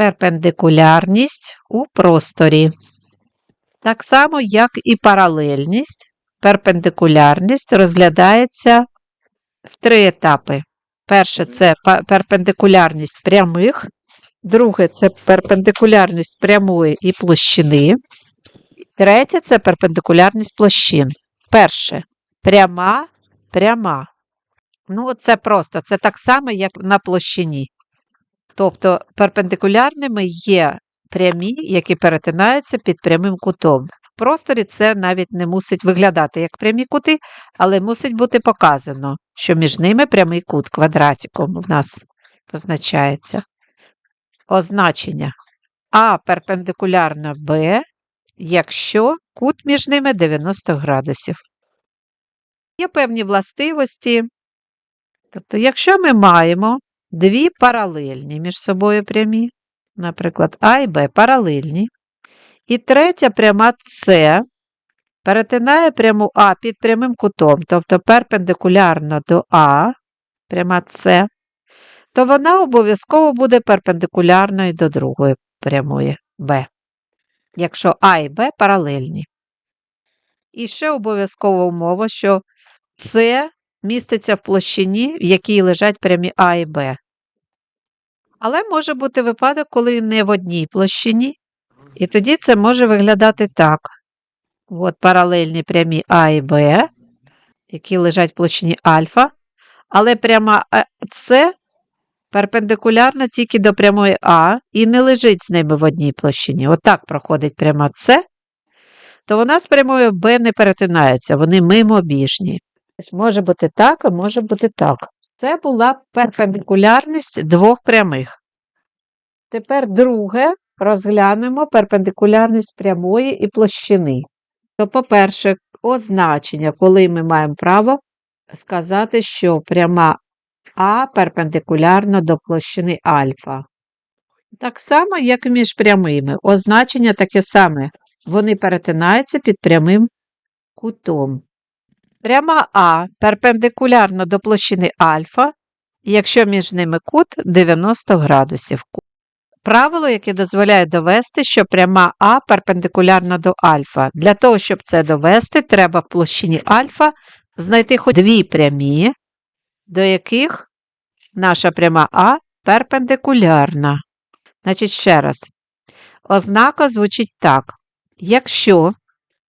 Перпендикулярність у просторі. Так само, як і паралельність, перпендикулярність розглядається в три етапи. Перше це перпендикулярність прямих, друге це перпендикулярність прямої і площини. Третє це перпендикулярність площин. Перше пряма, пряма. Ну, це просто, це так само, як на площині. Тобто перпендикулярними є прямі, які перетинаються під прямим кутом. В просторі це навіть не мусить виглядати як прямі кути, але мусить бути показано, що між ними прямий кут квадратиком в нас позначається. Означення А перпендикулярна Б, якщо кут між ними 90 градусів. Є певні властивості. Тобто, якщо ми маємо дві паралельні між собою прямі, наприклад, А і Б паралельні, і третя пряма С перетинає пряму А під прямим кутом, тобто перпендикулярно до А, пряма С, то вона обов'язково буде перпендикулярною до другої прямої Б, якщо А і Б паралельні. І ще обов'язкова умова, що С міститься в площині, в якій лежать прямі А і Б. Але може бути випадок, коли не в одній площині, і тоді це може виглядати так. От паралельні прямі А і Б, які лежать в площині альфа, але пряма е, С перпендикулярна тільки до прямої А і не лежить з ними в одній площині. Отак проходить пряма С, то вона з прямою Б не перетинається, вони мимобіжні. Може бути так, а може бути так. Це була перпендикулярність двох прямих. Тепер друге розглянемо перпендикулярність прямої і площини. То, по-перше, означення, коли ми маємо право сказати, що пряма А перпендикулярна до площини альфа. Так само, як і між прямими. Означення таке саме. Вони перетинаються під прямим кутом. Пряма А перпендикулярна до площини альфа, якщо між ними кут 90 градусів. Правило, яке дозволяє довести, що пряма А перпендикулярна до альфа. Для того, щоб це довести, треба в площині альфа знайти хоч дві прямі, до яких наша пряма А перпендикулярна. Значить, ще раз. Ознака звучить так. Якщо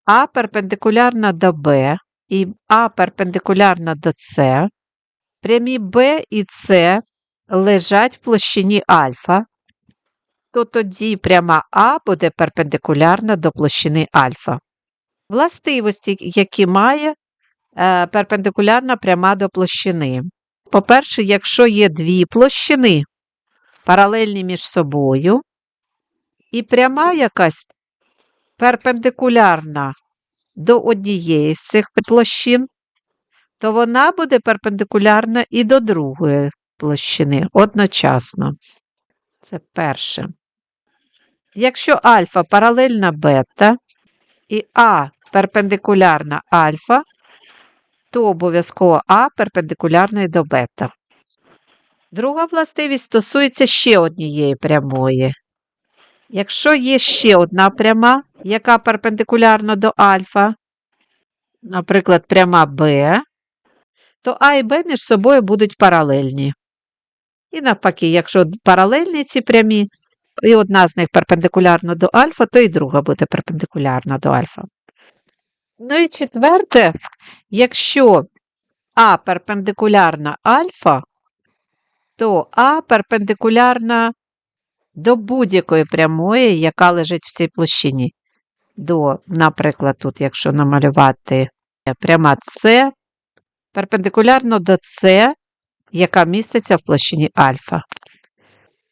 А перпендикулярна до Б і А перпендикулярна до С, прямі Б і С лежать в площині альфа, то тоді пряма А буде перпендикулярна до площини альфа. Властивості, які має е, перпендикулярна пряма до площини. По-перше, якщо є дві площини, паралельні між собою, і пряма якась перпендикулярна до однієї з цих площин, то вона буде перпендикулярна і до другої площини одночасно. Це перше. Якщо альфа паралельна бета і А перпендикулярна альфа, то обов'язково А перпендикулярна до бета. Друга властивість стосується ще однієї прямої. Якщо є ще одна пряма, яка перпендикулярна до альфа, наприклад, пряма Б, то А і Б між собою будуть паралельні. І навпаки, якщо паралельні ці прямі, і одна з них перпендикулярна до альфа, то і друга буде перпендикулярна до альфа. Ну і четверте, якщо А перпендикулярна альфа, то А перпендикулярна до будь-якої прямої, яка лежить в цій площині. До, наприклад, тут, якщо намалювати пряма С, перпендикулярно до С, яка міститься в площині альфа.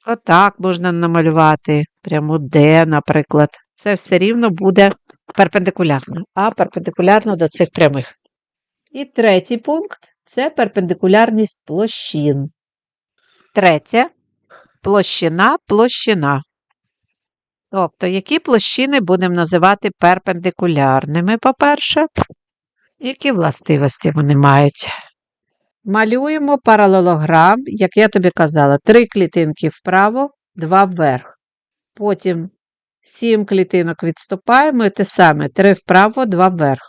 Отак можна намалювати пряму D, наприклад. Це все рівно буде перпендикулярно, а перпендикулярно до цих прямих. І третій пункт це перпендикулярність площин. Третє площина, площина. Тобто, які площини будемо називати перпендикулярними, по-перше, які властивості вони мають. Малюємо паралелограм, як я тобі казала, три клітинки вправо, два вверх. Потім 7 клітинок відступаємо і те саме. 3 вправо, 2 вверх.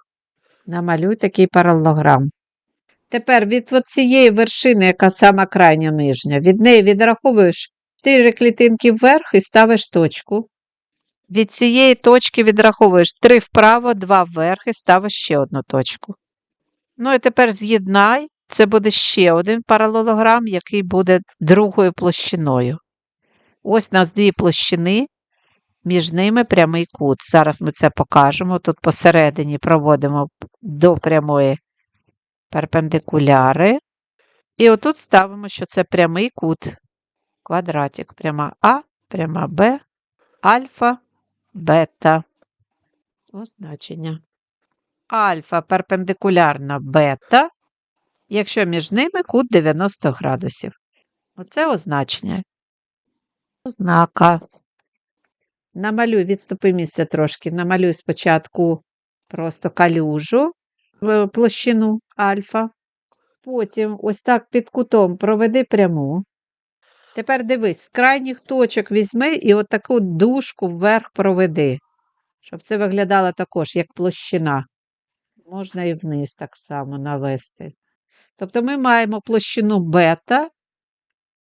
Намалюй такий паралелограм. Тепер від цієї вершини, яка сама крайня нижня, від неї відраховуєш 4 клітинки вверх і ставиш точку. Від цієї точки відраховуєш 3 вправо, 2 вверх і ставиш ще одну точку. Ну і тепер з'єднай, це буде ще один паралелограм, який буде другою площиною. Ось у нас дві площини, між ними прямий кут. Зараз ми це покажемо. Тут посередині проводимо до прямої перпендикуляри. І отут ставимо, що це прямий кут. Квадратик. Пряма А, пряма Б, альфа, бета. Означення. Альфа перпендикулярна бета, якщо між ними кут 90 градусів. Оце означення. Ознака. Намалюй, відступи місце трошки. Намалюй спочатку просто калюжу площину альфа. Потім ось так під кутом проведи пряму. Тепер дивись, з крайніх точок візьми і отаку дужку вверх проведи, щоб це виглядало також як площина. Можна і вниз так само навести. Тобто ми маємо площину бета,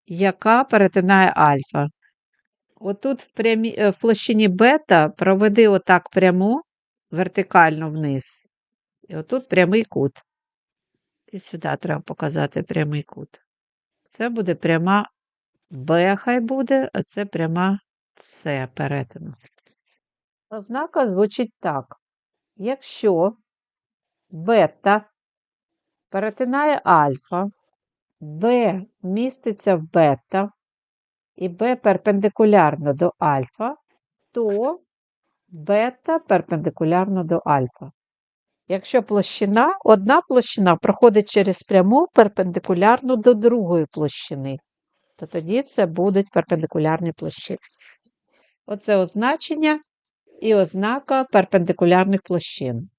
яка перетинає альфа. Отут в, прямі, е, в площині бета проведи отак пряму вертикально вниз. І отут прямий кут. І сюди треба показати прямий кут. Це буде пряма Б, хай буде, а це пряма С перетину. Ознака звучить так. Якщо бета перетинає альфа, Б міститься в бета, і Б перпендикулярно до альфа, то бета перпендикулярно до альфа. Якщо площина, одна площина проходить через пряму перпендикулярну до другої площини, то тоді це будуть перпендикулярні площини. Оце означення і ознака перпендикулярних площин.